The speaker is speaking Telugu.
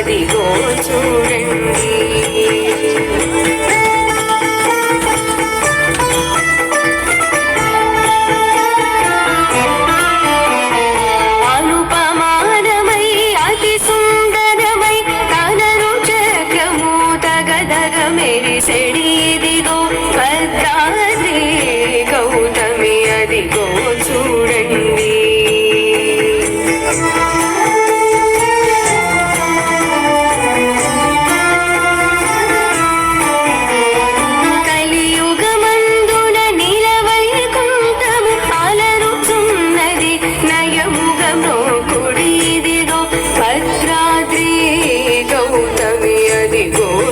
అదిగో చూడండి. మెరిసెడిదిగో భద్రాద్రి గౌతమి అదిగో. అదిగో